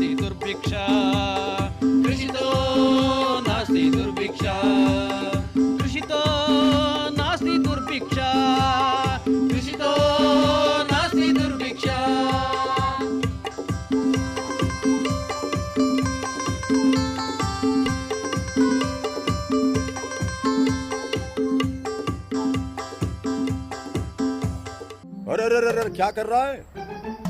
नास्ति दुर्भिक्षा। कृषितो नास्ति दुर्भिक्षा। कृषितो नास्ति दुर्भिक्षा। कृषितो नास्ति दुर्भिक्षा। अरे अरे अरे क्या कर रहा है?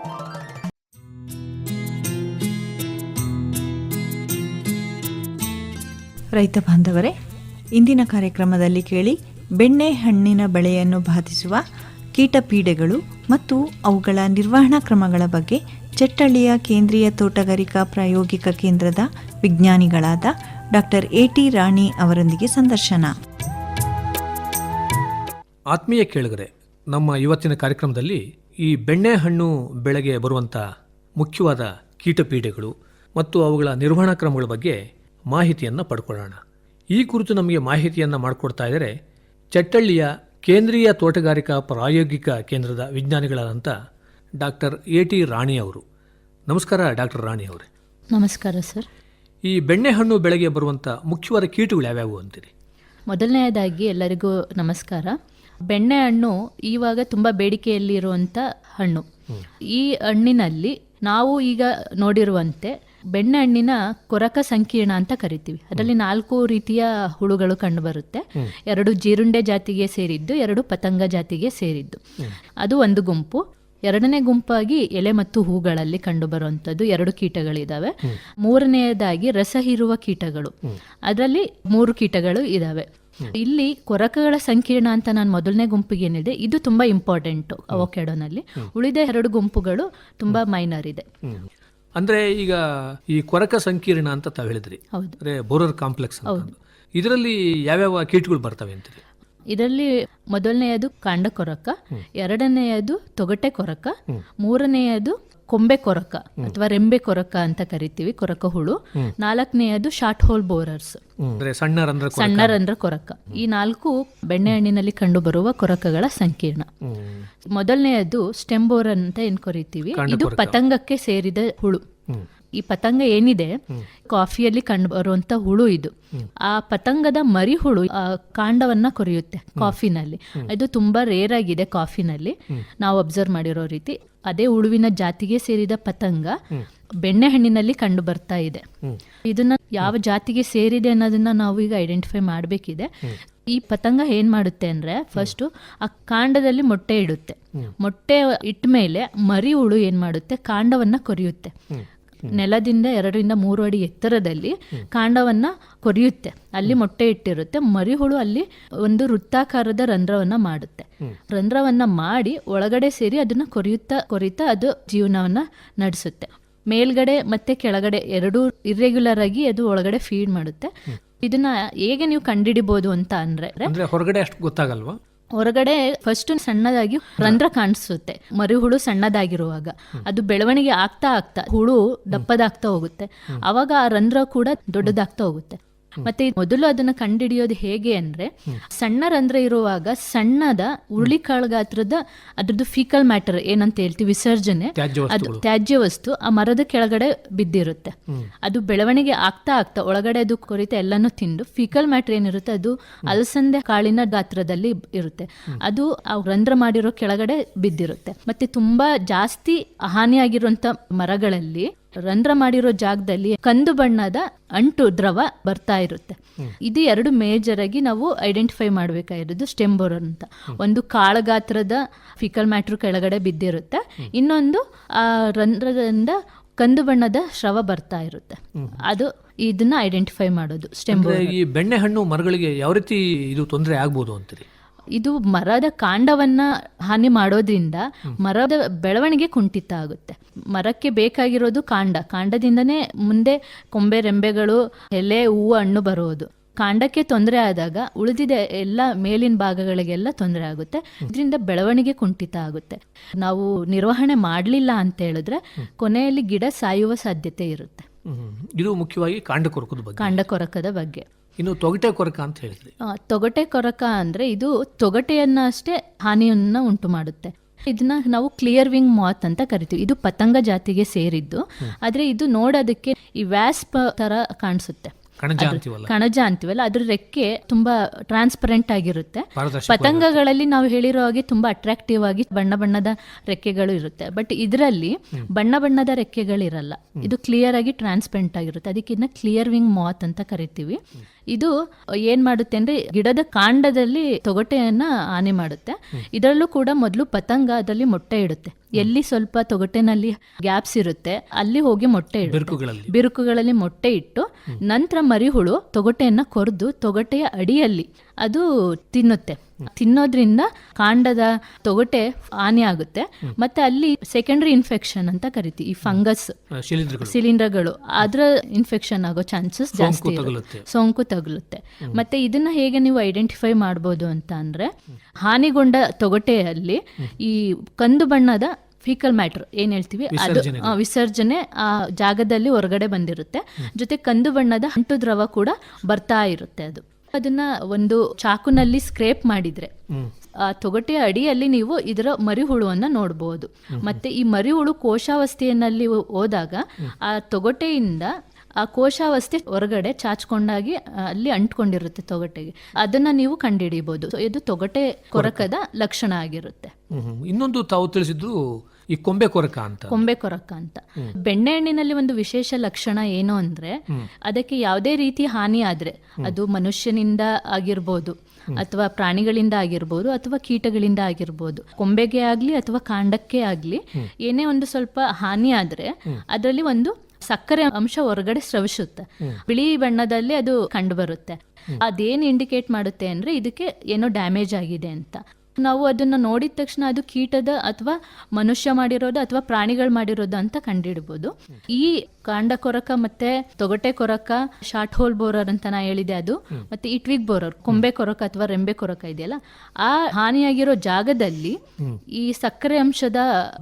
ರೈತ ಬಾಂಧವರೇ, ಇಂದಿನ ಕಾರ್ಯಕ್ರಮದಲ್ಲಿ ಕೇಳಿ ಬೆಣ್ಣೆ ಹಣ್ಣಿನ ಬೆಳೆಯನ್ನು ಬಾಧಿಸುವ ಕೀಟಪೀಡೆಗಳು ಮತ್ತು ಅವುಗಳ ನಿರ್ವಹಣಾ ಕ್ರಮಗಳ ಬಗ್ಗೆ ಚಟ್ಟಳ್ಳಿಯ ಕೇಂದ್ರೀಯ ತೋಟಗಾರಿಕಾ ಪ್ರಾಯೋಗಿಕ ಕೇಂದ್ರದ ವಿಜ್ಞಾನಿಗಳಾದ ಡಾಕ್ಟರ್ ಎ ಟಿ ರಾಣಿ ಅವರೊಂದಿಗೆ ಸಂದರ್ಶನ. ಆತ್ಮೀಯ ಕೇಳುಗರೆ, ನಮ್ಮ ಇವತ್ತಿನ ಕಾರ್ಯಕ್ರಮದಲ್ಲಿ ಈ ಬೆಣ್ಣೆ ಹಣ್ಣು ಬೆಳೆಗೆ ಬರುವಂಥ ಮುಖ್ಯವಾದ ಕೀಟಪೀಡೆಗಳು ಮತ್ತು ಅವುಗಳ ನಿರ್ವಹಣಾ ಕ್ರಮಗಳ ಬಗ್ಗೆ ಮಾಹಿತಿಯನ್ನು ಪಡ್ಕೊಳ್ಳೋಣ. ಈ ಕುರಿತು ನಮಗೆ ಮಾಹಿತಿಯನ್ನು ಮಾಡಿಕೊಡ್ತಾ ಇದ್ದರೆ ಚಟ್ಟಳ್ಳಿಯ ಕೇಂದ್ರೀಯ ತೋಟಗಾರಿಕಾ ಪ್ರಾಯೋಗಿಕ ಕೇಂದ್ರದ ವಿಜ್ಞಾನಿಗಳಾದಂಥ ಡಾಕ್ಟರ್ ಎ ಟಿ ರಾಣಿ ಅವರು. ನಮಸ್ಕಾರ ಡಾಕ್ಟರ್ ರಾಣಿ ಅವರೇ. ನಮಸ್ಕಾರ ಸರ್. ಈ ಬೆಣ್ಣೆಹಣ್ಣು ಬೆಳೆಗೆ ಬರುವಂಥ ಮುಖ್ಯವಾದ ಕೀಟಗಳು ಯಾವ್ಯಾವು ಅಂತೀರಿ? ಮೊದಲನೆಯದಾಗಿ ಎಲ್ಲರಿಗೂ ನಮಸ್ಕಾರ. ಬೆಣ್ಣೆ ಹಣ್ಣು ಇವಾಗ ತುಂಬ ಬೇಡಿಕೆಯಲ್ಲಿರುವಂಥ ಹಣ್ಣು. ಈ ಹಣ್ಣಿನಲ್ಲಿ ನಾವು ಈಗ ನೋಡಿರುವಂತೆ ಬೆಣ್ಣೆ ಹಣ್ಣಿನ ಕೊರಕ ಸಂಕೀರ್ಣ ಅಂತ ಕರಿತೀವಿ. ಅದರಲ್ಲಿ ನಾಲ್ಕು ರೀತಿಯ ಹುಳುಗಳು ಕಂಡುಬರುತ್ತೆ. ಎರಡು ಜೀರುಂಡೆ ಜಾತಿಗೆ ಸೇರಿದ್ದು ಎರಡು ಪತಂಗ ಜಾತಿಗೆ ಸೇರಿದ್ದು. ಅದು ಒಂದು ಗುಂಪು. ಎರಡನೇ ಗುಂಪಾಗಿ ಎಲೆ ಮತ್ತು ಹೂಗಳಲ್ಲಿ ಕಂಡುಬರುವಂಥದ್ದು ಎರಡು ಕೀಟಗಳಿದಾವೆ. ಮೂರನೆಯದಾಗಿ ರಸ ಹೀರುವ ಕೀಟಗಳು. ಅದರಲ್ಲಿ ಮೂರು ಕೀಟಗಳು ಇದಾವೆ. ಇಲ್ಲಿ ಕೊರಕಗಳ ಸಂಕೀರ್ಣ ಅಂತ ನಾನು ಮೊದಲನೇ ಗುಂಪಿಗೆ ಏನಿದೆ ಇದು ತುಂಬಾ ಇಂಪಾರ್ಟೆಂಟ್ ಅವಕೆಡೋನಲ್ಲಿ. ಉಳಿದ ಎರಡು ಗುಂಪುಗಳು ತುಂಬಾ ಮೈನರ್ ಇದೆ. ಅಂದ್ರೆ ಈಗ ಈ ಕೊರಕ ಸಂಕೀರ್ಣ ಅಂತ ತಾವು ಹೇಳಿದ್ರಿ. ಅಂದ್ರೆ ಬೋರರ್ ಕಾಂಪ್ಲೆಕ್ಸ್ ಅಂತ ಇದರಲ್ಲಿ ಯಾವ್ಯಾವ ಕೀಟಗಳು ಬರ್ತವೆ ಅಂತ ಇದರಲ್ಲಿ ಮೊದಲನೆಯದು ಕಾಂಡ ಕೊರಕ ಎರಡನೆಯದು ತೊಗಟೆ ಕೊರಕ ಮೂರನೆಯದು ಕೊಂಬೆ ಕೊರಕ ಅಥವಾ ರೆಂಬೆ ಕೊರಕ ಅಂತ ಕರಿತೀವಿ ಕೊರಕ ಹುಳು. ನಾಲ್ಕನೆಯದು ಶಾರ್ಟ್ ಹೋಲ್ ಬೋರರ್ಸ್. ಅಂದ್ರೆ ಸಣ್ಣ ರಂಧ್ರ ಕೊರಕ. ಸಣ್ಣ ರಂಧ್ರ ಕೊರಕ ಈ ನಾಲ್ಕು ಬೆಣ್ಣೆಹಣ್ಣಿನಲ್ಲಿ ಕಂಡುಬರುವ ಕೊರಕಗಳ ಸಂಕೀರ್ಣ. ಮೊದಲನೆಯದು ಸ್ಟೆಂಬೋರ್ ಅಂತ ಏನ್ ಕರಿತೀವಿ? ಇದು ಪತಂಗಕ್ಕೆ ಸೇರಿದ ಹುಳು. ಈ ಪತಂಗ ಏನಿದೆ? ಕಾಫಿಯಲ್ಲಿ ಕಂಡು ಬರುವಂತ ಹುಳು ಇದು. ಆ ಪತಂಗದ ಮರಿ ಹುಳು ಆ ಕಾಂಡವನ್ನ ಕೊರೆಯುತ್ತೆ ಕಾಫಿನಲ್ಲಿ. ಇದು ತುಂಬಾ ರೇರ್ ಆಗಿದೆ ಕಾಫಿನಲ್ಲಿ. ನಾವು ಅಬ್ಸರ್ವ್ ಮಾಡಿರೋ ರೀತಿ ಅದೇ ಹುಳುವಿನ ಜಾತಿಗೆ ಸೇರಿದ ಪತಂಗ ಬೆಣ್ಣೆಹಣ್ಣಿನಲ್ಲಿ ಕಂಡು ಬರ್ತಾ ಇದೆ. ಇದನ್ನ ಯಾವ ಜಾತಿಗೆ ಸೇರಿದೆ ಅನ್ನೋದನ್ನ ನಾವು ಈಗ ಐಡೆಂಟಿಫೈ ಮಾಡಬೇಕಿದೆ. ಈ ಪತಂಗ ಏನ್ ಮಾಡುತ್ತೆ ಅಂದ್ರೆ ಫಸ್ಟ್ ಆ ಕಾಂಡದಲ್ಲಿ ಮೊಟ್ಟೆ ಇಡುತ್ತೆ. ಮೊಟ್ಟೆ ಇಟ್ಟ ಮೇಲೆ ಮರಿ ಹುಳು ಏನ್ ಮಾಡುತ್ತೆ? ಕಾಂಡವನ್ನ ಕೊರಿಯುತ್ತೆ. ನೆಲದಿಂದ ಎರಡರಿಂದ ಮೂರು ಅಡಿ ಎತ್ತರದಲ್ಲಿ ಕಾಂಡವನ್ನ ಕೊರಿಯುತ್ತೆ. ಅಲ್ಲಿ ಮೊಟ್ಟೆ ಇಟ್ಟಿರುತ್ತೆ. ಮರಿಹುಳು ಅಲ್ಲಿ ಒಂದು ವೃತ್ತಾಕಾರದ ರಂಧ್ರವನ್ನ ಮಾಡುತ್ತೆ. ರಂಧ್ರವನ್ನ ಮಾಡಿ ಒಳಗಡೆ ಸೇರಿ ಅದನ್ನ ಕೊರಿಯುತ್ತಾ ಕೊರಿತಾ ಅದು ಜೀವನವನ್ನ ನಡೆಸುತ್ತೆ. ಮೇಲ್ಗಡೆ ಮತ್ತೆ ಕೆಳಗಡೆ ಎರಡೂ ಇರ್ರೆಗ್ಯುಲರ್ ಆಗಿ ಅದು ಒಳಗಡೆ ಫೀಡ್ ಮಾಡುತ್ತೆ. ಇದನ್ನ ಹೇಗೆ ನೀವು ಕಂಡಿಡಿಬಹುದು ಅಂತ ಅಂದ್ರೆ ಅಂದ್ರೆ ಹೊರಗಡೆ ಅಷ್ಟು ಗೊತ್ತಾಗಲ್ವಾ? ಹೊರಗಡೆ ಫಸ್ಟ್ ಸಣ್ಣದಾಗಿ ರಂಧ್ರ ಕಾಣಿಸುತ್ತೆ. ಮರಿಹುಳು ಸಣ್ಣದಾಗಿರುವಾಗ. ಅದು ಬೆಳವಣಿಗೆ ಆಗ್ತಾ ಆಗ್ತಾ ಹುಳು ದಪ್ಪದಾಗ್ತಾ ಹೋಗುತ್ತೆ. ಅವಾಗ ಆ ರಂಧ್ರ ಕೂಡ ದೊಡ್ಡದಾಗ್ತಾ ಹೋಗುತ್ತೆ. ಮತ್ತೆ ಮೊದಲು ಅದನ್ನ ಕಂಡುಹಿಡಿಯೋದು ಹೇಗೆ ಅಂದ್ರೆ ಸಣ್ಣ ರಂಧ್ರ ಇರುವಾಗ ಸಣ್ಣದ ಉರುಳಿಕಾಳು ಗಾತ್ರದ ಅದ್ರದ್ದು ಫೀಕಲ್ ಮ್ಯಾಟರ್ ಏನಂತ ಹೇಳ್ತೀವಿ ವಿಸರ್ಜನೆ. ಅದು ತ್ಯಾಜ್ಯ ವಸ್ತು ಆ ಮರದ ಕೆಳಗಡೆ ಬಿದ್ದಿರುತ್ತೆ. ಅದು ಬೆಳವಣಿಗೆ ಆಗ್ತಾ ಆಗ್ತಾ ಒಳಗಡೆ ಅದು ಕೊರಿತ ಎಲ್ಲಾನು ತಿಂದು ಫೀಕಲ್ ಮ್ಯಾಟರ್ ಏನಿರುತ್ತೆ ಅದು ಅಲಸಂದೆ ಕಾಳಿನ ಗಾತ್ರದಲ್ಲಿ ಇರುತ್ತೆ. ಅದು ಆ ರಂಧ್ರ ಮಾಡಿರೋ ಕೆಳಗಡೆ ಬಿದ್ದಿರುತ್ತೆ. ಮತ್ತೆ ತುಂಬಾ ಜಾಸ್ತಿ ಹಾನಿಯಾಗಿರುವಂತ ಮರಗಳಲ್ಲಿ ರಂಧ್ರ ಮಾಡಿರೋ ಜಾಗದಲ್ಲಿ ಕಂದು ಬಣ್ಣದ ಅಂಟು ದ್ರವ ಬರ್ತಾ ಇರುತ್ತೆ. ಇದು ಎರಡು ಮೇಜರ್ ಆಗಿ ನಾವು ಐಡೆಂಟಿಫೈ ಮಾಡಬೇಕಾಗಿರೋದು ಸ್ಟೆಂಬೋರ್ ಅಂತ. ಒಂದು ಕಾಳಗಾತ್ರದ ಫಿಕಲ್ ಮ್ಯಾಟ್ರ್ ಕೆಳಗಡೆ ಬಿದ್ದಿರುತ್ತೆ. ಇನ್ನೊಂದು ಆ ರಂಧ್ರದಿಂದ ಕಂದು ಬಣ್ಣದ ಶ್ರವ ಬರ್ತಾ ಇರುತ್ತೆ. ಅದು ಇದನ್ನ ಐಡೆಂಟಿಫೈ ಮಾಡೋದು ಸ್ಟೆಂಬೋರ್ ಈ ಈ ಬೆಣ್ಣೆಹಣ್ಣು ಮರಗಳಿಗೆ ಯಾವ ರೀತಿ ಇದು ತೊಂದರೆ ಆಗ್ಬೋದು ಅಂತೀರಿ? ಇದು ಮರದ ಕಾಂಡವನ್ನ ಹಾನಿ ಮಾಡೋದ್ರಿಂದ ಮರದ ಬೆಳವಣಿಗೆ ಕುಂಠಿತ ಆಗುತ್ತೆ. ಮರಕ್ಕೆ ಬೇಕಾಗಿರೋದು ಕಾಂಡ. ಕಾಂಡದಿಂದನೇ ಮುಂದೆ ಕೊಂಬೆ ರೆಂಬೆಗಳು ಎಲೆ ಹೂವು ಹಣ್ಣು ಬರೋದು. ಕಾಂಡಕ್ಕೆ ತೊಂದರೆ ಆದಾಗ ಉಳಿದಿದೆ ಎಲ್ಲ ಮೇಲಿನ ಭಾಗಗಳಿಗೆಲ್ಲ ತೊಂದರೆ ಆಗುತ್ತೆ. ಇದರಿಂದ ಬೆಳವಣಿಗೆ ಕುಂಠಿತ ಆಗುತ್ತೆ. ನಾವು ನಿರ್ವಹಣೆ ಮಾಡಲಿಲ್ಲ ಅಂತ ಹೇಳಿದ್ರೆ ಕೊನೆಯಲ್ಲಿ ಗಿಡ ಸಾಯುವ ಸಾಧ್ಯತೆ ಇರುತ್ತೆ. ಇದು ಮುಖ್ಯವಾಗಿ ಕಾಂಡ ಕೊರಕದ ಬಗ್ಗೆ. ಕಾಂಡ ಕೊರಕದ ಬಗ್ಗೆ. ಇನ್ನು ತೊಗಟೆ ಕೊರಕ ಅಂತ ಹೇಳಿದ್ರಿ. ತೊಗಟೆ ಕೊರಕ ಅಂದ್ರೆ ಇದು ತೊಗಟೆಯನ್ನ ಅಷ್ಟೇ ಹಾನಿಯನ್ನ ಉಂಟು ಮಾಡುತ್ತೆ. ಇದನ್ನ ನಾವು ಕ್ಲಿಯರ್ ವಿಂಗ್ ಮಾತ್ ಅಂತ ಕರಿತೀವಿ. ಇದು ಪತಂಗ ಜಾತಿಗೆ ಸೇರಿದ್ದು. ಆದ್ರೆ ಇದು ನೋಡೋದಕ್ಕೆ ಈ ವ್ಯಾಸ್ಪ ತರ ಕಾಣಿಸುತ್ತೆ. ಕಣಜ ಅಂತೀವಲ್ಲ? ಕಣಜ ಅಂತೀವಲ್ಲ ಅದ್ರ ರೆಕ್ಕೆ ತುಂಬಾ ಟ್ರಾನ್ಸ್ಪರೆಂಟ್ ಆಗಿರುತ್ತೆ. ಪತಂಗಗಳಲ್ಲಿ ನಾವು ಹೇಳಿರೋ ಹಾಗೆ ತುಂಬಾ ಅಟ್ರಾಕ್ಟಿವ್ ಆಗಿ ಬಣ್ಣ ಬಣ್ಣದ ರೆಕ್ಕೆಗಳು ಇರುತ್ತೆ. ಬಟ್ ಇದರಲ್ಲಿ ಬಣ್ಣ ಬಣ್ಣದ ರೆಕ್ಕೆಗಳಿರಲ್ಲ. ಇದು ಕ್ಲಿಯರ್ ಆಗಿ ಟ್ರಾನ್ಸ್ಪರೆಂಟ್ ಆಗಿರುತ್ತೆ. ಅದಕ್ಕೆ ಇದನ್ನ ಕ್ಲಿಯರ್ ವಿಂಗ್ ಮಾತ್ ಅಂತ ಕರಿತೀವಿ. ಇದು ಏನ್ ಮಾಡುತ್ತೆ ಅಂದ್ರೆ ಗಿಡದ ಕಾಂಡದಲ್ಲಿ ತೊಗಟೆಯನ್ನ ಆನೆ ಮಾಡುತ್ತೆ. ಇದರಲ್ಲೂ ಕೂಡ ಮೊದಲು ಪತಂಗ ಅದರಲ್ಲಿ ಮೊಟ್ಟೆ ಇಡುತ್ತೆ. ಎಲ್ಲಿ ಸ್ವಲ್ಪ ತೊಗಟೆನಲ್ಲಿ ಗ್ಯಾಪ್ಸ್ ಇರುತ್ತೆ ಅಲ್ಲಿ ಹೋಗಿ ಮೊಟ್ಟೆ ಇಡುತ್ತೆ. ಬಿರುಕುಗಳಲ್ಲಿ ಮೊಟ್ಟೆ ಇಟ್ಟು ನಂತರ ಮರಿಹುಳು ತೊಗಟೆಯನ್ನ ಕೊರೆದು ತೊಗಟೆಯ ಅಡಿಯಲ್ಲಿ ಅದು ತಿನ್ನುತ್ತೆ. ತಿನ್ನೋದ್ರಿಂದ ಕಾಂಡದ ತೊಗಟೆ ಹಾನಿ ಆಗುತ್ತೆ. ಮತ್ತೆ ಅಲ್ಲಿ ಸೆಕೆಂಡ್ರಿ ಇನ್ಫೆಕ್ಷನ್ ಅಂತ ಕರಿತೀವಿ ಈ ಫಂಗಸ್ ಸಿಲಿಂಡರ್ಗಳು ಅದ್ರ ಇನ್ಫೆಕ್ಷನ್ ಆಗೋ ಚಾನ್ಸಸ್ ಜಾಸ್ತಿ. ಸೋಂಕು ತಗುಲುತ್ತೆ. ಮತ್ತೆ ಇದನ್ನ ಹೇಗೆ ನೀವು ಐಡೆಂಟಿಫೈ ಮಾಡ್ಬೋದು ಅಂತ ಅಂದ್ರೆ ಹಾನಿಗೊಂಡ ತೊಗಟೆಯಲ್ಲಿ ಈ ಕಂದು ಬಣ್ಣದ ಫಿಕಲ್ ಮ್ಯಾಟರ್ ಏನ್ ಹೇಳ್ತೀವಿ? ಅದು ವಿಸರ್ಜನೆ ಆ ಜಾಗದಲ್ಲಿ ಹೊರಗಡೆ ಬಂದಿರುತ್ತೆ. ಜೊತೆ ಕಂದು ಬಣ್ಣದ ಅಂಟು ದ್ರವ ಕೂಡ ಬರ್ತಾ ಇರುತ್ತೆ ಅದು. ಅದನ್ನ ಒಂದು ಚಾಕುನಲ್ಲಿ ಸ್ಕ್ರೇಪ್ ಮಾಡಿದ್ರೆ ಆ ತೊಗಟೆಯ ಅಡಿಯಲ್ಲಿ ನೀವು ಇದರ ಮರಿಹುಳುವನ್ನ ನೋಡಬಹುದು ಮತ್ತೆ ಈ ಮರಿಹುಳು ಕೋಶಾವಸ್ಥೆಯಲ್ಲಿ ಹೋದಾಗ ಆ ತೊಗಟೆಯಿಂದ ಆ ಕೋಶಾವಸ್ಥೆ ಹೊರಗಡೆ ಚಾಚ್ಕೊಂಡಾಗಿ ಅಲ್ಲಿ ಅಂಟ್ಕೊಂಡಿರುತ್ತೆ ತೊಗಟೆಗೆ. ಅದನ್ನ ನೀವು ಕಂಡುಹಿಡಿಯಬಹುದು ಇದು ತೊಗಟೆ ಕೊರಕದ ಲಕ್ಷಣ ಆಗಿರುತ್ತೆ. ಇನ್ನೊಂದು ತಾವು ತಿಳಿಸಿದ್ರು ಈ ಕೊಂಬೆ ಕೊರಕ ಅಂತ. ಕೊಂಬೆ ಕೊರಕ ಅಂತ. ಬೆಣ್ಣೆ ಹಣ್ಣಿನಲ್ಲಿ ಒಂದು ವಿಶೇಷ ಲಕ್ಷಣ ಏನು ಅಂದ್ರೆ ಅದಕ್ಕೆ ಯಾವುದೇ ರೀತಿ ಹಾನಿ ಆದ್ರೆ ಅದು ಮನುಷ್ಯನಿಂದ ಆಗಿರ್ಬೋದು ಅಥವಾ ಪ್ರಾಣಿಗಳಿಂದ ಆಗಿರ್ಬೋದು ಅಥವಾ ಕೀಟಗಳಿಂದ ಆಗಿರ್ಬೋದು. ಕೊಂಬೆಗೆ ಆಗ್ಲಿ ಅಥವಾ ಕಾಂಡಕ್ಕೆ ಆಗ್ಲಿ ಏನೇ ಒಂದು ಸ್ವಲ್ಪ ಹಾನಿ ಆದ್ರೆ ಅದರಲ್ಲಿ ಒಂದು ಸಕ್ಕರೆ ಅಂಶ ಹೊರಗಡೆ ಸ್ರವಿಸುತ್ತೆ. ಬಿಳಿ ಬಣ್ಣದಲ್ಲಿ ಅದು ಕಂಡು ಬರುತ್ತೆ ಅದೇನು ಇಂಡಿಕೇಟ್ ಮಾಡುತ್ತೆ ಅಂದ್ರೆ ಇದಕ್ಕೆ ಏನೋ ಡ್ಯಾಮೇಜ್ ಆಗಿದೆ ಅಂತ. ನಾವು ಅದನ್ನ ನೋಡಿದ ತಕ್ಷಣ ಅದು ಕೀಟದ ಅಥವಾ ಮನುಷ್ಯ ಮಾಡಿರೋದು ಅಥವಾ ಪ್ರಾಣಿಗಳು ಮಾಡಿರೋದು ಅಂತ ಕಂಡಿಡ್ಬೋದು. ಈ ಕಾಂಡ ಕೊರಕ ಮತ್ತೆ ತೊಗಟೆ ಕೊರಕ ಶಾರ್ಟ್ ಹೋಲ್ ಬೋರರ್ ಅಂತ ನಾ ಹೇಳಿದೆ ಅದು. ಮತ್ತೆ ಇಟ್ವಿಗ್ ಬೋರರ್ ಕೊಂಬೆ ಕೊರಕ ಅಥವಾ ರೆಂಬೆ ಕೊರಕ ಇದೆಯಲ್ಲ ಆ ಹಾನಿಯಾಗಿರೋ ಜಾಗದಲ್ಲಿ ಈ ಸಕ್ಕರೆ ಅಂಶದ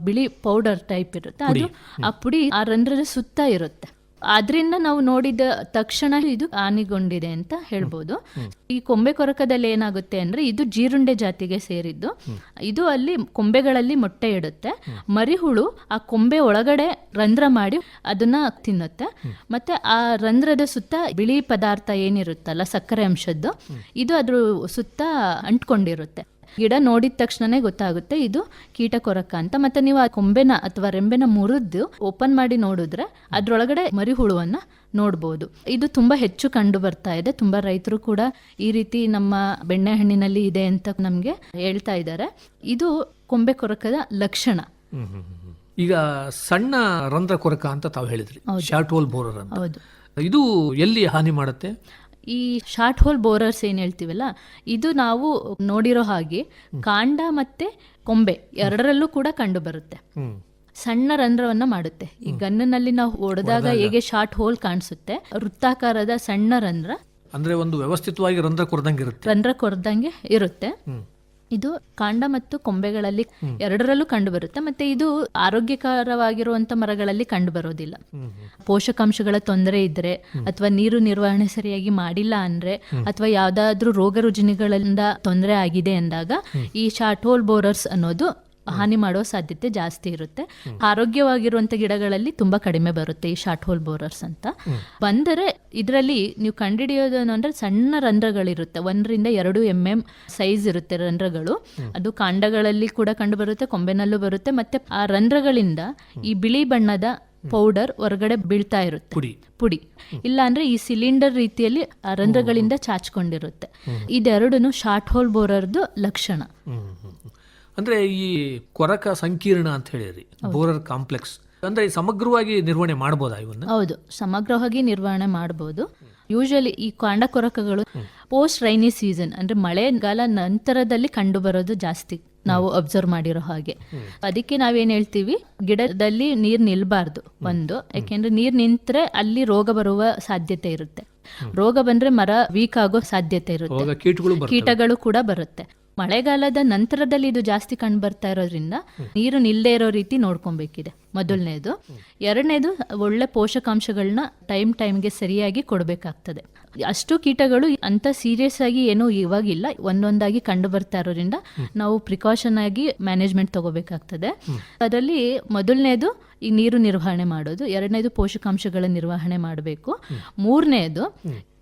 ಬಿಳಿ ಪೌಡರ್ ಟೈಪ್ ಇರುತ್ತೆ. ಅದು ಆ ಪುಡಿ ಆ ರಂಧ್ರದ ಸುತ್ತ ಇರುತ್ತೆ. ಅದರಿಂದ ನಾವು ನೋಡಿದ ತಕ್ಷಣ ಇದು ಹಾನಿಗೊಂಡಿದೆ ಅಂತ ಹೇಳ್ಬೋದು. ಈ ಕೊಂಬೆ ಕೊರಕದಲ್ಲಿ ಏನಾಗುತ್ತೆ ಅಂದ್ರೆ ಇದು ಜೀರುಂಡೆ ಜಾತಿಗೆ ಸೇರಿದ್ದು. ಇದು ಅಲ್ಲಿ ಕೊಂಬೆಗಳಲ್ಲಿ ಮೊಟ್ಟೆ ಇಡುತ್ತೆ. ಮರಿಹುಳು ಆ ಕೊಂಬೆ ಒಳಗಡೆ ರಂಧ್ರ ಮಾಡಿ ಅದನ್ನ ತಿನ್ನುತ್ತೆ. ಮತ್ತೆ ಆ ರಂಧ್ರದ ಸುತ್ತ ಬಿಳಿ ಪದಾರ್ಥ ಏನಿರುತ್ತಲ್ಲ ಸಕ್ಕರೆ ಅಂಶದ್ದು ಇದು ಅದ್ರ ಸುತ್ತ ಅಂಟ್ಕೊಂಡಿರುತ್ತೆ. ಗಿಡ ನೋಡಿದ ತಕ್ಷಣನೇ ಗೊತ್ತಾಗುತ್ತೆ ಇದು ಕೀಟ ಕೊರಕ ಅಂತ. ಮತ್ತೆ ನೀವು ಆ ಕೊಂಬೆನ ಅಥವಾ ರೆಂಬೆನ ಮುರಿದು ಓಪನ್ ಮಾಡಿ ನೋಡಿದ್ರೆ ಅದ್ರೊಳಗಡೆ ಮರಿಹುಳುವನ್ನ ನೋಡ್ಬೋದು. ಇದು ತುಂಬಾ ಹೆಚ್ಚು ಕಂಡು ಬರ್ತಾ ಇದೆ. ತುಂಬಾ ರೈತರು ಕೂಡ ಈ ರೀತಿ ನಮ್ಮ ಬೆಣ್ಣೆ ಹಣ್ಣಿನಲ್ಲಿ ಇದೆ ಅಂತ ನಮ್ಗೆ ಹೇಳ್ತಾ ಇದ್ದಾರೆ. ಇದು ಕೊಂಬೆ ಕೊರಕದ ಲಕ್ಷಣ. ಈಗ ಸಣ್ಣ ರಂಧ್ರ ಕೊರಕ ಅಂತ ತಾವು ಹೇಳಿದ್ರಿ. ಶಾರ್ಟ್ ಹೋಲ್ ಬೋರರ್ ಅಂತ. ಹೌದು. ಇದು ಎಲ್ಲಿ ಹಾನಿ ಮಾಡುತ್ತೆ? ಈ ಶಾರ್ಟ್ ಹೋಲ್ ಬೋರರ್ಸ್ ಏನ್ ಹೇಳ್ತೀವಲ್ಲ ಇದು ನಾವು ನೋಡಿರೋ ಹಾಗೆ ಕಾಂಡ ಮತ್ತೆ ಕೊಂಬೆ ಎರಡರಲ್ಲೂ ಕೂಡ ಕಂಡು ಬರುತ್ತೆ. ಸಣ್ಣ ರಂಧ್ರವನ್ನ ಮಾಡುತ್ತೆ. ಈ ಗನ್ನಲ್ಲಿ ನಾವು ಹೊಡೆದಾಗ ಹೇಗೆ ಶಾರ್ಟ್ ಹೋಲ್ ಕಾಣಿಸುತ್ತೆ ವೃತ್ತಾಕಾರದ ಸಣ್ಣ ರಂಧ್ರ ಅಂದ್ರೆ ಒಂದು ವ್ಯವಸ್ಥಿತವಾಗಿ ರಂಧ್ರ ಕೊರದಂಗಿರುತ್ತೆ ರಂಧ್ರ ಕೊರ್ದಂಗೆ ಇರುತ್ತೆ. ಇದು ಕಾಂಡ ಮತ್ತು ಕೊಂಬೆಗಳಲ್ಲಿ ಎರಡರಲ್ಲೂ ಕಂಡು ಬರುತ್ತೆ ಮತ್ತೆ ಇದು ಆರೋಗ್ಯಕರವಾಗಿರುವಂತ ಮರಗಳಲ್ಲಿ ಕಂಡು ಬರೋದಿಲ್ಲ ಪೋಷಕಾಂಶಗಳ ತೊಂದರೆ ಇದ್ರೆ ಅಥವಾ ನೀರು ನಿರ್ವಹಣೆ ಸರಿಯಾಗಿ ಮಾಡಿಲ್ಲ ಅಂದ್ರೆ ಅಥವಾ ಯಾವ್ದಾದ್ರೂ ರೋಗ ರುಜಿನಗಳಿಂದ ತೊಂದರೆ ಆಗಿದೆ ಅಂದಾಗ ಈ ಶಾರ್ಟ್ ಹೋಲ್ ಬೋರರ್ಸ್ ಅನ್ನೋದು ಹಾನಿ ಮಾಡೋ ಸಾಧ್ಯತೆ ಜಾಸ್ತಿ ಇರುತ್ತೆ. ಆರೋಗ್ಯವಾಗಿರುವಂತ ಗಿಡಗಳಲ್ಲಿ ತುಂಬಾ ಕಡಿಮೆ ಬರುತ್ತೆ ಈ ಶಾರ್ಟ್ ಹೋಲ್ ಬೋರರ್ಸ್ ಅಂತ. ಬಂದರೆ ಇದರಲ್ಲಿ ನೀವು ಕಂಡುಹಿಡಿಯೋದು ಅಂದ್ರೆ ಸಣ್ಣ ರಂಧ್ರಗಳಿರುತ್ತೆ. ಒಂದರಿಂದ ಎರಡು ಎಂ ಎಂ ಸೈಜ್ ಇರುತ್ತೆ ರಂಧ್ರಗಳು. ಅದು ಕಾಂಡಗಳಲ್ಲಿ ಕೂಡ ಕಂಡು ಬರುತ್ತೆ ಕೊಂಬೆನಲ್ಲೂ ಬರುತ್ತೆ. ಮತ್ತೆ ಆ ರಂಧ್ರಗಳಿಂದ ಈ ಬಿಳಿ ಬಣ್ಣದ ಪೌಡರ್ ಹೊರಗಡೆ ಬೀಳ್ತಾ ಇರುತ್ತೆ. ಪುಡಿ. ಪುಡಿ. ಇಲ್ಲ ಅಂದ್ರೆ ಈ ಸಿಲಿಂಡರ್ ರೀತಿಯಲ್ಲಿ ಆ ರಂಧ್ರಗಳಿಂದ ಚಾಚ್ಕೊಂಡಿರುತ್ತೆ. ಇದೆರಡೂ ಶಾರ್ಟ್ ಹೋಲ್ ಬೋರರ್ದು ಲಕ್ಷಣ. ಅಂದ್ರೆ ಈ ಕೊರಕ ಸಂಕೀರ್ಣ ಅಂತ ಹೇಳಿರಿ ಬೋರರ್ ಕಾಂಪ್ಲೆಕ್ಸ್. ಅಂದ್ರೆ ಸಮಗ್ರವಾಗಿ ನಿರ್ವಹಣೆ ಮಾಡ್ಬೋದಾ ಇವನ್ನ? ಹೌದು ಸಮಗ್ರವಾಗಿ ನಿರ್ವಹಣೆ ಮಾಡಬಹುದು ಯೂಶಲಿ ಈ ಕಾಂಡ ಕೊರಕಗಳು ಪೋಸ್ಟ್ ರೈನಿ ಸೀಸನ್ ಅಂದ್ರೆ ಮಳೆಗಾಲ ನಂತರದಲ್ಲಿ ಕಂಡು ಬರೋದು ಜಾಸ್ತಿ ನಾವು ಅಬ್ಸರ್ವ್ ಮಾಡಿರೋ ಹಾಗೆ. ಅದಕ್ಕೆ ನಾವೇನ್ ಹೇಳ್ತೀವಿ? ಗಿಡದಲ್ಲಿ ನೀರ್ ನಿಲ್ಬಾರ್ದು ಒಂದು ಯಾಕೆಂದ್ರೆ ನೀರ್ ನಿಂತ್ರೆ ಅಲ್ಲಿ ರೋಗ ಬರುವ ಸಾಧ್ಯತೆ ಇರುತ್ತೆ. ರೋಗ ಬಂದ್ರೆ ಮರ ವೀಕ್ ಆಗೋ ಸಾಧ್ಯತೆ ಇರುತ್ತೆ. ಕೀಟಗಳು ಕೂಡ ಬರುತ್ತೆ. ಮಳೆಗಾಲದ ನಂತರದಲ್ಲಿ ಇದು ಜಾಸ್ತಿ ಕಂಡು ಬರ್ತಾ ಇರೋದ್ರಿಂದ ನೀರು ನಿಲ್ಲದೆ ಇರೋ ರೀತಿ ನೋಡ್ಕೊಬೇಕಿದೆ. ಮೊದಲನೇದು. ಎರಡನೇದು ಒಳ್ಳೆ ಪೋಷಕಾಂಶಗಳನ್ನ ಟೈಮ್ ಟೈಮ್ಗೆ ಸರಿಯಾಗಿ ಕೊಡಬೇಕಾಗ್ತದೆ. ಅಷ್ಟು ಕೀಟಗಳು ಅಂತ ಸೀರಿಯಸ್ ಆಗಿ ಏನೂ ಇವಾಗಿಲ್ಲ. ಒಂದೊಂದಾಗಿ ಕಂಡು ಬರ್ತಾ ಇರೋದ್ರಿಂದ ನಾವು ಪ್ರಿಕಾಷನ್ ಆಗಿ ಮ್ಯಾನೇಜ್ಮೆಂಟ್ ತಗೋಬೇಕಾಗ್ತದೆ. ಅದರಲ್ಲಿ ಮೊದಲನೇದು ಈ ನೀರು ನಿರ್ವಹಣೆ ಮಾಡೋದು. ಎರಡನೇದು ಪೋಷಕಾಂಶಗಳ ನಿರ್ವಹಣೆ ಮಾಡಬೇಕು. ಮೂರನೇದು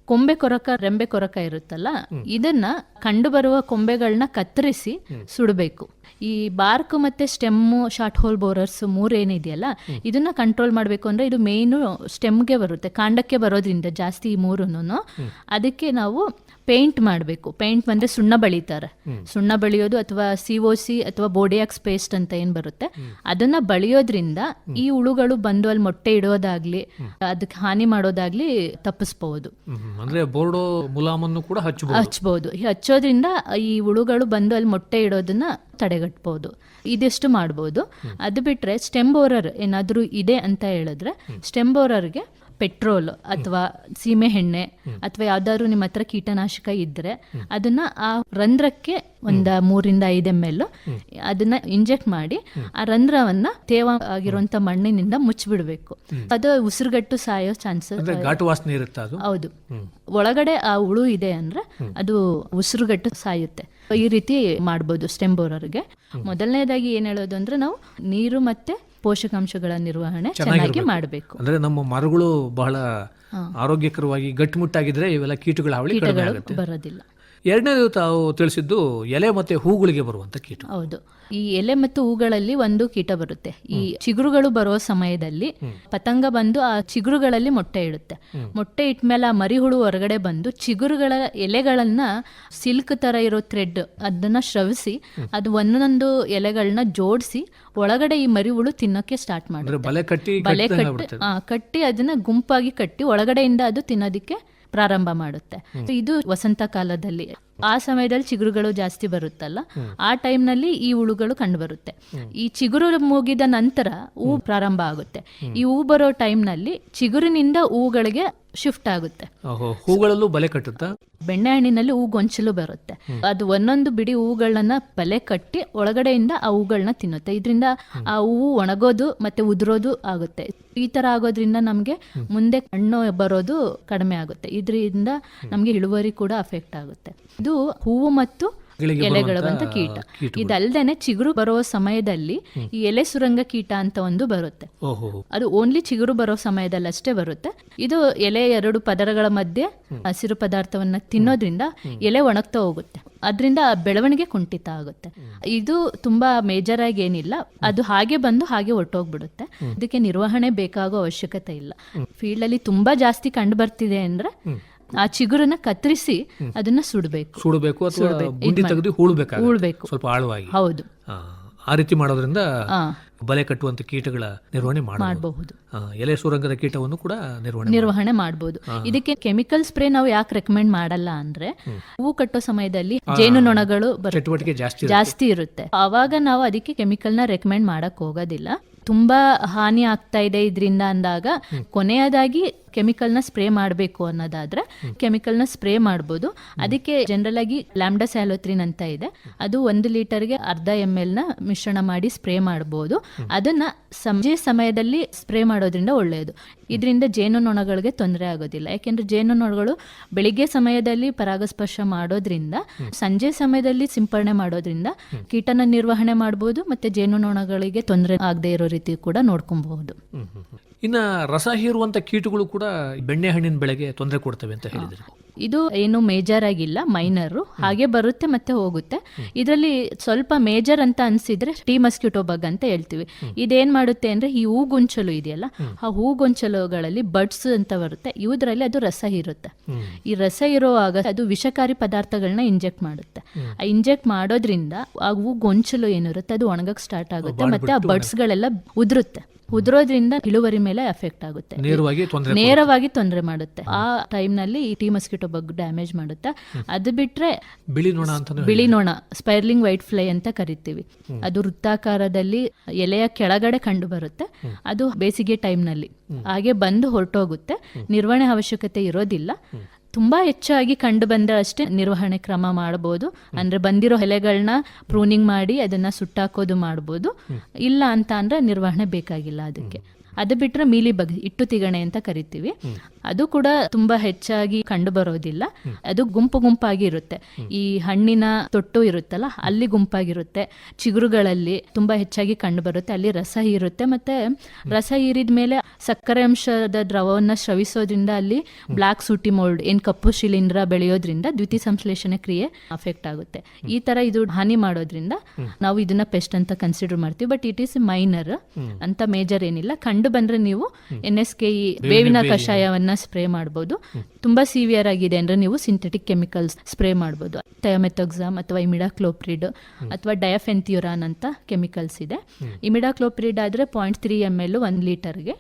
ಕೊಂಬೆ ಕೊರಕ ರೆಂಬೆ ಕೊರಕ ಇರುತ್ತಲ್ಲ ಇದನ್ನ ಕಂಡು ಬರುವ ಕೊಂಬೆಗಳನ್ನ ಕತ್ತರಿಸಿ ಸುಡಬೇಕು. ಈ ಬಾರ್ಕ್ ಮತ್ತೆ ಸ್ಟೆಮ್ಮು ಶಾರ್ಟ್ ಹೋಲ್ ಬೋರರ್ಸ್ ಮೂರೇನಿದೆಯಲ್ಲ ಇದನ್ನ ಕಂಟ್ರೋಲ್ ಮಾಡಬೇಕು ಅಂದ್ರೆ ಇದು ಮೇನ್ ಸ್ಟೆಮ್ಗೆ ಬರುತ್ತೆ ಕಾಂಡಕ್ಕೆ ಬರೋದ್ರಿಂದ ಜಾಸ್ತಿ ಈ ಮೂರನ್ನು ಅದಕ್ಕೆ ನಾವು ಪೇಂಟ್ ಮಾಡಬೇಕು. ಪೇಂಟ್ ಬಂದ್ರೆ ಸುಣ್ಣ ಬಳಿತಾರೆ. ಸುಣ್ಣ ಬಳಿಯೋದು ಅಥವಾ ಸಿ ಒ ಸಿ ಅಥವಾ ಬೋಡಿಯಾಕ್ಸ್ ಪೇಸ್ಟ್ ಅಂತ ಏನು ಬರುತ್ತೆ ಅದನ್ನ ಬಳಿಯೋದ್ರಿಂದ ಈ ಹುಳುಗಳು ಬಂದು ಅಲ್ಲಿ ಮೊಟ್ಟೆ ಇಡೋದಾಗ್ಲಿ ಅದಕ್ಕೆ ಹಾನಿ ಮಾಡೋದಾಗ್ಲಿ ತಪ್ಪಿಸ್ಬಹುದು. ಅಂದ್ರೆ ಬೋರ್ಡೋ ಮುಲಾಮನ್ನು ಕೂಡ ಹಚ್ಚಬಹುದು ಹಚ್ಚೋದ್ರಿಂದ ಈ ಹುಳುಗಳು ಬಂದು ಅಲ್ಲಿ ಮೊಟ್ಟೆ ಇಡೋದನ್ನ ತಡೆಗಟ್ಬಹುದು ಇದಿಷ್ಟು ಮಾಡ್ಬೋದು. ಅದು ಬಿಟ್ರೆ ಸ್ಟೆಂಬೋರರ್ ಏನಾದರೂ ಇದೆ ಅಂತ ಹೇಳಿದ್ರೆ ಸ್ಟೆಂಬೋರರ್ಗೆ ಪೆಟ್ರೋಲ್ ಅಥವಾ ಸೀಮೆ ಎಣ್ಣೆ ಅಥವಾ ಯಾವ್ದಾದ್ರು ನಿಮ್ಮ ಹತ್ರ ಕೀಟನಾಶಕ ಇದ್ರೆ ಅದನ್ನ ಆ ರಂಧ್ರಕ್ಕೆ ಒಂದ ಮೂರಿಂದ ಐದು ಎಂ ಎಲ್ ಅದನ್ನ ಇಂಜೆಕ್ಟ್ ಮಾಡಿ ಆ ರಂಧ್ರವನ್ನ ತೇವ ಆಗಿರುವಂತ ಮಣ್ಣಿನಿಂದ ಮುಚ್ಚಿಬಿಡ್ಬೇಕು ಅದು ಉಸಿರುಗಟ್ಟು ಸಾಯೋ ಚಾನ್ಸಸ್ ಹೌದು. ಒಳಗಡೆ ಆ ಹುಳು ಇದೆ ಅಂದ್ರೆ ಅದು ಉಸಿರುಗಟ್ಟು ಸಾಯುತ್ತೆ. ಈ ರೀತಿ ಮಾಡ್ಬೋದು ಸ್ಟೆಮ್ ಬೋರರ್ಗೆ ಮೊದಲನೇದಾಗಿ ಏನ್ ಹೇಳೋದು ಅಂದ್ರೆ ನಾವು ನೀರು ಮತ್ತೆ ಪೋಷಕಾಂಶಗಳ ನಿರ್ವಹಣೆ ಚೆನ್ನಾಗಿ ಮಾಡಬೇಕು. ಅಂದ್ರೆ ನಮ್ಮ ಮರಗಳು ಬಹಳ ಆರೋಗ್ಯಕರವಾಗಿ ಗಟ್ಟಿಮುಟ್ಟಾಗಿದ್ರೆ ಇವೆಲ್ಲ ಕೀಟಗಳ ಹಾವಳಿ ಬರೋದಿಲ್ಲ. ಎರಡನೇದು ತಾವು ತಿಳಿಸಿದ್ದು ಎಲೆ ಮತ್ತೆ ಹೂಗಳಿಗೆ ಬರುವಂತ ಕೀಟ. ಹೌದು. ಈ ಎಲೆ ಮತ್ತು ಹೂಗಳಲ್ಲಿ ಒಂದು ಕೀಟ ಬರುತ್ತೆ. ಈ ಚಿಗುರುಗಳು ಬರುವ ಸಮಯದಲ್ಲಿ ಪತಂಗ ಬಂದು ಆ ಚಿಗುರುಗಳಲ್ಲಿ ಮೊಟ್ಟೆ ಇಡುತ್ತೆ. ಮೊಟ್ಟೆ ಇಟ್ಮೇಲೆ ಆ ಮರಿಹುಳು ಹೊರಗಡೆ ಬಂದು ಚಿಗುರುಗಳ ಎಲೆಗಳನ್ನ ಸಿಲ್ಕ್ ತರ ಇರೋ ಥ್ರೆಡ್ ಅದನ್ನ ಶ್ರವಿಸಿ ಅದು ಒಂದೊಂದು ಎಲೆಗಳನ್ನ ಜೋಡಿಸಿ ಒಳಗಡೆ ಈ ಮರಿಹುಳು ತಿನ್ನೋಕೆ ಸ್ಟಾರ್ಟ್ ಮಾಡಿ ಮಾಡುತ್ತೆ. ಬಲೆ ಕಟ್ಟಿ ಬಲೆ ಕಟ್ಟಿ ಕಟ್ಟಿ ಅದನ್ನ ಗುಂಪಾಗಿ ಕಟ್ಟಿ ಒಳಗಡೆಯಿಂದ ಅದು ತಿನ್ನೋದಿಕ್ಕೆ ಪ್ರಾರಂಭ ಮಾಡುತ್ತೆ. ಇದು ವಸಂತ ಕಾಲದಲ್ಲಿ ಆ ಸಮಯದಲ್ಲಿ ಚಿಗುರುಗಳು ಜಾಸ್ತಿ ಬರುತ್ತಲ್ಲ? ಆ ಟೈಮ್ನಲ್ಲಿ ಈ ಹುಳುಗಳು ಕಂಡು ಬರುತ್ತೆ. ಈ ಚಿಗುರು ಮುಗಿದ ನಂತರ ಹೂ ಪ್ರಾರಂಭ ಆಗುತ್ತೆ. ಈ ಹೂ ಬರೋ ಟೈಮ್ನಲ್ಲಿ ಚಿಗುರಿನಿಂದ ಹೂಗಳಿಗೆ ಶಿಫ್ಟ್ ಆಗುತ್ತೆ. ಹೂಗಳಲ್ಲೂ ಬಲೆ ಕಟ್ಟುತ್ತಾ? ಬೆಣ್ಣೆಹಣ್ಣಿನಲ್ಲಿ ಹೂ ಗೊಂಚಲು ಬರುತ್ತೆ. ಅದು ಒಂದೊಂದು ಬಿಡಿ ಹೂಗಳನ್ನ ಬಲೆ ಕಟ್ಟಿ ಒಳಗಡೆಯಿಂದ ಆ ಹೂಗಳನ್ನ ತಿನ್ನುತ್ತೆ. ಇದರಿಂದ ಆ ಹೂವು ಒಣಗೋದು ಮತ್ತೆ ಉದುರೋದು ಆಗುತ್ತೆ. ಈ ತರ ಆಗೋದ್ರಿಂದ ನಮ್ಗೆ ಮುಂದೆ ಹಣ್ಣು ಬರೋದು ಕಡಿಮೆ ಆಗುತ್ತೆ. ಇದರಿಂದ ನಮ್ಗೆ ಇಳುವರಿ ಕೂಡ ಅಫೆಕ್ಟ್ ಆಗುತ್ತೆ. ಇದು ಹೂವು ಮತ್ತು ಎಲೆಗಳು ಅಂತ ಕೀಟ. ಇದಲ್ದೇನೆ ಚಿಗುರು ಬರೋ ಸಮಯದಲ್ಲಿ ಈ ಎಲೆ ಸುರಂಗ ಕೀಟ ಅಂತ ಒಂದು ಬರುತ್ತೆ. ಅದು ಓನ್ಲಿ ಚಿಗುರು ಬರೋ ಸಮಯದಲ್ಲಿ ಅಷ್ಟೇ ಬರುತ್ತೆ. ಇದು ಎಲೆ ಎರಡು ಪದರಗಳ ಮಧ್ಯೆ ಹಸಿರು ಪದಾರ್ಥವನ್ನ ತಿನ್ನೋದ್ರಿಂದ ಎಲೆ ಒಣಗ್ತಾ ಹೋಗುತ್ತೆ. ಅದರಿಂದ ಬೆಳವಣಿಗೆ ಕುಂಠಿತ ಆಗುತ್ತೆ. ಇದು ತುಂಬಾ ಮೇಜರ್ ಆಗಿ ಏನಿಲ್ಲ ಅದು ಹಾಗೆ ಬಂದು ಹಾಗೆ ಹೊರ್ಟೋಗ್ಬಿಡುತ್ತೆ ಇದಕ್ಕೆ ನಿರ್ವಹಣೆ ಬೇಕಾಗೋ ಅವಶ್ಯಕತೆ ಇಲ್ಲ. ಫೀಲ್ಡ್ ಅಲ್ಲಿ ತುಂಬಾ ಜಾಸ್ತಿ ಕಂಡು ಬರ್ತಿದೆ ಅಂದ್ರೆ ಆ ಚಿಗುರನ್ನ ಕತ್ತರಿಸಿ ಅದನ್ನ ಸುಡಬೇಕು. ಸುಡಬೇಕು ಅಥವಾ. ಗುಂಡಿ ತೆಗೆದು ಹೂಳ್ಬೇಕು. ಸ್ವಲ್ಪ ಆಳವಾಗಿ. ಹೌದು. ಆ, ರೀತಿ ಮಾಡೋದ್ರಿಂದ. ಬಲೆ ಕಟ್ಟುವಂತ ಕೀಟಗಳ ನಿರ್ವಹಣೆ ಮಾಡಬಹುದು. ಎಲೆ ಸುರಂಗದ ಕೀಟವನ್ನು ಕೂಡ ನಿರ್ವಹಣೆ ನಿರ್ವಹಣೆ ಮಾಡಬಹುದು. ಇದಕ್ಕೆ ಕೆಮಿಕಲ್ ಸ್ಪ್ರೇ ನಾವು ಯಾಕೆ ರೆಕಮೆಂಡ್ ಮಾಡಲ್ಲ ಅಂದ್ರೆ ಹೂ ಕಟ್ಟೋ ಸಮಯದಲ್ಲಿ ಜೇನುನೊಣಗಳು ನೊಣಗಳು ಚಟುವಟಿಕೆ ಜಾಸ್ತಿ. ಜಾಸ್ತಿ ಇರುತ್ತೆ. ಅವಾಗ ನಾವು ಅದಕ್ಕೆ ಕೆಮಿಕಲ್ನ ರೆಕಮೆಂಡ್ ಮಾಡಕ್ ಹೋಗೋದಿಲ್ಲ. ತುಂಬಾ ಹಾನಿ ಆಗ್ತಾ ಇದೆ ಇದರಿಂದ ಅಂದಾಗ ಕೊನೆಯದಾಗಿ ಕೆಮಿಕಲ್ನ ಸ್ಪ್ರೇ ಮಾಡಬೇಕು ಅನ್ನೋದಾದ್ರೆ ಕೆಮಿಕಲ್ನ ಸ್ಪ್ರೇ ಮಾಡ್ಬೋದು. ಅದಕ್ಕೆ ಜನರಲ್ ಆಗಿ ಲ್ಯಾಂಬ್ಡಾ ಸ್ಯಾಲೋತ್ರಿನ್ ಅಂತ ಇದೆ. ಅದು ಒಂದು ಲೀಟರ್ಗೆ ಅರ್ಧ ಎಂ ನ ಮಿಶ್ರಣ ಮಾಡಿ ಸ್ಪ್ರೇ ಮಾಡ್ಬೋದು. ಅದನ್ನ ಸಂಜೆ ಸಮಯದಲ್ಲಿ ಸ್ಪ್ರೇ ಮಾಡೋದ್ರಿಂದ ಒಳ್ಳೆಯದು ಇದರಿಂದ ಜೇನುನೊಣಗಳಿಗೆ ತೊಂದರೆ ಆಗೋದಿಲ್ಲ. ಯಾಕೆಂದ್ರೆ ಜೇನುನೊಣಗಳು ಬೆಳಿಗ್ಗೆ ಸಮಯದಲ್ಲಿ ಪರಾಗಸ್ಪರ್ಶ ಮಾಡೋದ್ರಿಂದ, ಸಂಜೆ ಸಮಯದಲ್ಲಿ ಸಿಂಪರಣೆ ಮಾಡೋದ್ರಿಂದ ಕೀಟನ ನಿರ್ವಹಣೆ ಮಾಡ್ಬೋದು, ಮತ್ತೆ ಜೇನುನೊಣಗಳಿಗೆ ತೊಂದರೆ ಆಗದೆ ಇರೋ ರೀತಿ ಕೂಡ ನೋಡ್ಕೊಬಹುದು. ಇನ್ನು ರಸ ಹೀರುವಂಥ ಕೀಟಗಳು ಕೂಡ ಬೆಣ್ಣೆಹಣ್ಣಿನ ಬೆಳೆಗೆ ತೊಂದರೆ ಕೊಡ್ತವೆ ಅಂತ ಹೇಳಿದ್ರು. ಇದು ಏನು ಮೇಜರ್ ಆಗಿಲ್ಲ ಮೈನರು ಹಾಗೆ ಬರುತ್ತೆ ಮತ್ತೆ ಹೋಗುತ್ತೆ. ಇದರಲ್ಲಿ ಸ್ವಲ್ಪ ಮೇಜರ್ ಅಂತ ಅನ್ಸಿದ್ರೆ ಟೀ ಮಸ್ಕ್ಯೂಟೋ ಬಗ್ ಅಂತ ಹೇಳ್ತೀವಿ. ಇದೇನ್ ಮಾಡುತ್ತೆ ಅಂದ್ರೆ ಈ ಹೂಗೊಂಚಲು ಇದೆಯಲ್ಲ ಆ ಹೂಗೊಂಚಲುಗಳಲ್ಲಿ ಬಡ್ಸ್ ಅಂತ ಬರುತ್ತೆ. ಇವುದ್ರಲ್ಲಿ ಅದು ರಸ ಇರುತ್ತೆ ಈ ರಸ ಇರುವಾಗ ಅದು ವಿಷಕಾರಿ ಪದಾರ್ಥಗಳನ್ನ ಇಂಜೆಕ್ಟ್ ಮಾಡುತ್ತೆ. ಆ ಇಂಜೆಕ್ಟ್ ಮಾಡೋದ್ರಿಂದ ಆ ಹೂಗೊಂಚಲು ಏನಿರುತ್ತೆ ಅದು ಒಣಗಕ್ಕೆ ಸ್ಟಾರ್ಟ್ ಆಗುತ್ತೆ ಮತ್ತೆ ಆ ಬಡ್ಸ್ ಗಳೆಲ್ಲ ಉದುರುತ್ತೆ. ಉದುರೋದ್ರಿಂದ ಇಳುವರಿ ಮೇಲೆ ಎಫೆಕ್ಟ್ ಆಗುತ್ತೆ. ನೇರವಾಗಿ ತೊಂದರೆ ನೇರವಾಗಿ ತೊಂದರೆ ಮಾಡುತ್ತೆ. ಆ ಟೈಮ್ನಲ್ಲಿ ಈ ಟೀ ಮಸ್ಕಿಟೋ ಬಗ್ ಡ್ಯಾಮೇಜ್ ಮಾಡುತ್ತೆ? ಅದು ಬಿಟ್ರೆ ಬಿಳಿ ನೋಣ ಬಿಳಿ ನೊಣ ಸ್ಪೈರ್ಲಿಂಗ್ ವೈಟ್ ಫ್ಲೈ ಅಂತ ಕರಿತೀವಿ. ಅದು ವೃತ್ತಾಕಾರದಲ್ಲಿ ಎಲೆಯ ಕೆಳಗಡೆ ಕಂಡು ಬರುತ್ತೆ. ಅದು ಬೇಸಿಗೆ ಟೈಮ್ನಲ್ಲಿ ಹಾಗೆ ಬಂದು ಹೊರಟೋಗುತ್ತೆ. ನಿರ್ವಹಣೆ ಅವಶ್ಯಕತೆ ಇರೋದಿಲ್ಲ. ತುಂಬಾ ಹೆಚ್ಚಾಗಿ ಕಂಡು ಬಂದ ಅಷ್ಟೇ ನಿರ್ವಹಣೆ ಕ್ರಮ ಮಾಡಬಹುದು ಅಂದ್ರೆ ಬಂದಿರೋ ಎಲೆಗಳನ್ನ ಪ್ರೂನಿಂಗ್ ಮಾಡಿ ಅದನ್ನ ಸುಟ್ಟಾಕೋದು ಮಾಡ್ಬೋದು. ಇಲ್ಲ ಅಂತ ಅಂದ್ರೆ ನಿರ್ವಹಣೆ ಬೇಕಾಗಿಲ್ಲ ಅದಕ್ಕೆ. ಅದು ಬಿಟ್ಟರೆ ಮೀಲಿ ಬಗ್ ಇಟ್ಟು ತಿಗಣೆ ಅಂತ ಕರಿತೀವಿ. ಅದು ಕೂಡ ತುಂಬಾ ಹೆಚ್ಚಾಗಿ ಕಂಡು ಬರೋದಿಲ್ಲ. ಅದು ಗುಂಪು ಗುಂಪಾಗಿ ಇರುತ್ತೆ. ಈ ಹಣ್ಣಿನ ತೊಟ್ಟು ಇರುತ್ತಲ್ಲ ಅಲ್ಲಿ ಗುಂಪಾಗಿರುತ್ತೆ. ಚಿಗುರುಗಳಲ್ಲಿ ತುಂಬಾ ಹೆಚ್ಚಾಗಿ ಕಂಡು ಬರುತ್ತೆ. ಅಲ್ಲಿ ರಸ ಇರುತ್ತೆ ಮತ್ತೆ ರಸ ಹೀರಿದ ಮೇಲೆ ಸಕ್ಕರೆ ಅಂಶದ ದ್ರವವನ್ನ ಸ್ರವಿಸೋದ್ರಿಂದ ಅಲ್ಲಿ ಬ್ಲಾಕ್ ಸೂಟಿ ಮೋಲ್ಡ್ ಏನ್ ಕಪ್ಪು ಶಿಲೀಂಧ್ರ ಬೆಳೆಯೋದ್ರಿಂದ ದ್ವಿತೀಯ ಸಂಶ್ಲೇಷಣೆ ಕ್ರಿಯೆ ಅಫೆಕ್ಟ್ ಆಗುತ್ತೆ. ಈ ತರ ಇದು ಹಾನಿ ಮಾಡೋದ್ರಿಂದ ನಾವು ಇದನ್ನ ಪೆಸ್ಟ್ ಅಂತ ಕನ್ಸಿಡರ್ ಮಾಡ್ತೀವಿ. ಬಟ್ ಇಟ್ ಈಸ್ ಮೈನರ್ ಅಂತ ಮೇಜರ್ ಏನಿಲ್ಲ. ಕಂಡು ಬಂದ್ರೆ ನೀವು ಎನ್ ಎಸ್ ಕೆ ಬೇವಿನ ಕಷಾಯವನ್ನ ಸ್ಪ್ರೇ ಮಾಡಬಹುದು ತುಂಬಾ ಸಿವಿಯರ್ ಆಗಿದೆ ಅಂದ್ರೆ ನೀವು ಸಿಂಥೆಟಿಕ್ ಕೆಮಿಕಲ್ಸ್ ಸ್ಪ್ರೇ ಮಾಡಬಹುದು ಥಯೋಮೆಥೋಕ್ಸಾಮ್ ಅಥವಾ ಇಮಿಡಾಕ್ಲೋಪ್ರಿಡ್ ಅಥವಾ ಡಯಫೆಂಥ್ಯೂರಾನ್ ಅಂತ ಕೆಮಿಕಲ್ಸ್ ಇದೆ. ಇಮಿಡಾಕ್ಲೋಪ್ರಿಡ್ ಆದ್ರೆ point three M L one ಲೀಟರ್ಗೆ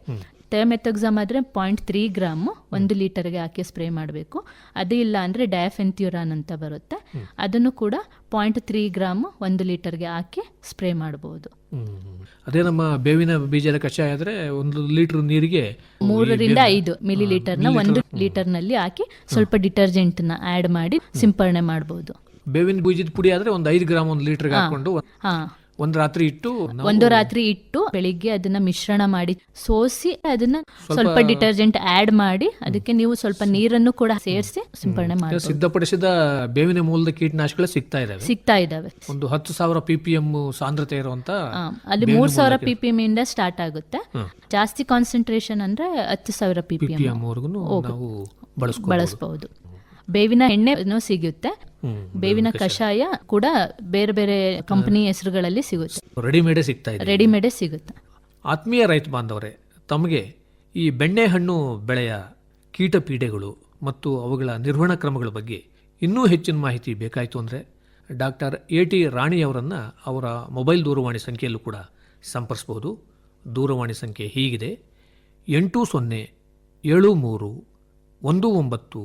ಥಯೋಮೆಥೋಕ್ಸಾಮ್ ಆದರೆ ಪಾಯಿಂಟ್ ತ್ರೀ ಗ್ರಾಮು ಒಂದು ಲೀಟರ್ಗೆ ಹಾಕಿ ಸ್ಪ್ರೇ ಮಾಡಬೇಕು. ಅದು ಇಲ್ಲ ಅಂದರೆ ಡಯಾಫೆಂಥ್ಯೂರಾನ್ ಅಂತ ಬರುತ್ತೆ. ಅದನ್ನು ಕೂಡ ಪಾಯಿಂಟ್ ತ್ರೀ ಗ್ರಾಮು ಒಂದು ಲೀಟರ್ಗೆ ಹಾಕಿ ಸ್ಪ್ರೇ ಮಾಡಬಹುದು ಅದೇ ನಮ್ಮ ಬೇವಿನ ಬೀಜದ ಕಷಾಯ ಆದ್ರೆ ಒಂದು ಲೀಟರ್ ನೀರಿಗೆ ಮೂರರಿಂದ ಐದು ಮಿಲಿ ಲೀಟರ್ನ ಒಂದು ಲೀಟರ್ನಲ್ಲಿ ಹಾಕಿ ಸ್ವಲ್ಪ ಡಿಟರ್ಜೆಂಟ್ನ ಆ್ಯಡ್ ಮಾಡಿ ಸಿಂಪರಣೆ ಮಾಡಬಹುದು ಬೇವಿನ ಬೀಜದ ಪುಡಿ ಆದ್ರೆ ಒಂದು ಐದು ಗ್ರಾಮ್ ಒಂದು ಲೀಟರ್ಗೆ ಹಾಕೊಂಡು ಹಾ. ಒಂದು ರಾತ್ರಿ ಇಟ್ಟು ಒಂದು ರಾತ್ರಿ ಇಟ್ಟು ಬೆಳಿಗ್ಗೆ ಅದನ್ನ ಮಿಶ್ರಣ ಮಾಡಿ ಸೋಸಿ ಅದನ್ನ ಸ್ವಲ್ಪ ಡಿಟರ್ಜೆಂಟ್ ಆಡ್ ಮಾಡಿ ಅದಕ್ಕೆ ನೀವು ಸ್ವಲ್ಪ ನೀರನ್ನು ಕೂಡ ಸೇರಿಸಿ ಸಿಂಪರಣೆ ಮಾಡಿ ಸಿದ್ಧಪಡಿಸಿದ ಬೇವಿನ ಮೂಲದ ಕೀಟನಾಶಕಗಳು ಸಿಗ್ತಾ ಇದಾವೆ. ಸಿಗ್ತಾ ಇದಾವೆ. ಒಂದು ಹತ್ತು ಸಾವಿರ ಪಿ ಪಿ ಸಾಂದ್ರತೆ ಇರುವಂತ ಅಲ್ಲಿ ಮೂರ್ ಸಾವಿರ ಪಿ ಪಿ ಇಂದ ಸ್ಟಾರ್ಟ್ ಆಗುತ್ತೆ. ಜಾಸ್ತಿ ಕಾನ್ಸಂಟ್ರೇಷನ್ ಅಂದ್ರೆ ಹತ್ತು ಸಾವಿರ ಪಿಪಿಎಂ ನಾವು ಬಳಸಬಹುದು ಬೇವಿನ ಎಣ್ಣೆ ಸಿಗುತ್ತೆ. ಬೇವಿನ ಕಷಾಯ ಕೂಡ ಬೇರೆ ಬೇರೆ ಕಂಪನಿ ಹೆಸರುಗಳಲ್ಲಿ ಸಿಗುತ್ತೆ. ರೆಡಿಮೇಡ್ ಸಿಗ್ತಾ ಇದೆ ರೆಡಿಮೇಡೇ ಸಿಗುತ್ತೆ. ಆತ್ಮೀಯ ರೈತ ಬಾಂಧವರೇ ತಮಗೆ ಈ ಬೆಣ್ಣೆಹಣ್ಣು ಬೆಳೆಯ ಕೀಟ ಪೀಡೆಗಳು ಮತ್ತು ಅವುಗಳ ನಿರ್ವಹಣಾ ಕ್ರಮಗಳ ಬಗ್ಗೆ ಇನ್ನೂ ಹೆಚ್ಚಿನ ಮಾಹಿತಿ ಬೇಕಾಯಿತು ಅಂದರೆ ಡಾಕ್ಟರ್ ಎ ಟಿ ರಾಣಿಯವರನ್ನು ಅವರ ಮೊಬೈಲ್ ದೂರವಾಣಿ ಸಂಖ್ಯೆಯಲ್ಲೂ ಕೂಡ ಸಂಪರ್ಸ್ಬೋದು. ದೂರವಾಣಿ ಸಂಖ್ಯೆ ಹೀಗಿದೆ. ಎಂಟು ಸೊನ್ನೆ ಏಳು ಮೂರು ಒಂದು ಒಂಬತ್ತು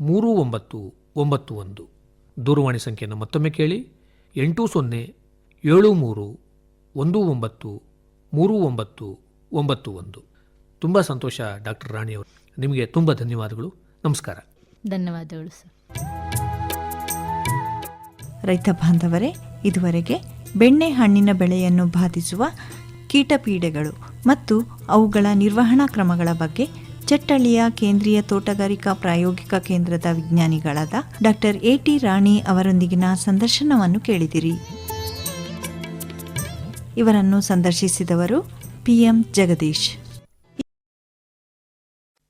ಮೂರು ಒಂಬತ್ತು ಒಂಬತ್ತು ಒಂದು. ದೂರವಾಣಿ ಸಂಖ್ಯೆಯನ್ನು ಮತ್ತೊಮ್ಮೆ ಕೇಳಿ. ಎಂಟು ಸೊನ್ನೆ ಏಳು ಮೂರು ಒಂದು ಒಂಬತ್ತು ಮೂರು ಒಂಬತ್ತು ಒಂಬತ್ತು ಒಂದು. ತುಂಬ ಸಂತೋಷ ಡಾಕ್ಟರ್ ರಾಣಿಯವರು ನಿಮಗೆ ತುಂಬ ಧನ್ಯವಾದಗಳು. ನಮಸ್ಕಾರ. ಧನ್ಯವಾದಗಳು ಸರ್. ರೈತ ಬಾಂಧವರೇ ಇದುವರೆಗೆ ಬೆಣ್ಣೆ ಹಣ್ಣಿನ ಬೆಳೆಯನ್ನು ಬಾಧಿಸುವ ಕೀಟಪೀಡೆಗಳು ಮತ್ತು ಅವುಗಳ ನಿರ್ವಹಣಾ ಕ್ರಮಗಳ ಬಗ್ಗೆ ಚಟ್ಟಳ್ಳಿಯ ಕೇಂದ್ರೀಯ ತೋಟಗಾರಿಕಾ ಪ್ರಾಯೋಗಿಕ ಕೇಂದ್ರದ ವಿಜ್ಞಾನಿಗಳಾದ ಡಾಕ್ಟರ್ ಎ ಟಿ ರಾಣಿ ಅವರೊಂದಿಗಿನ ಸಂದರ್ಶನವನ್ನು ಕೇಳಿದಿರಿ. ಇವರನ್ನು ಸಂದರ್ಶಿಸಿದವರು ಪಿಎಂ ಜಗದೀಶ್.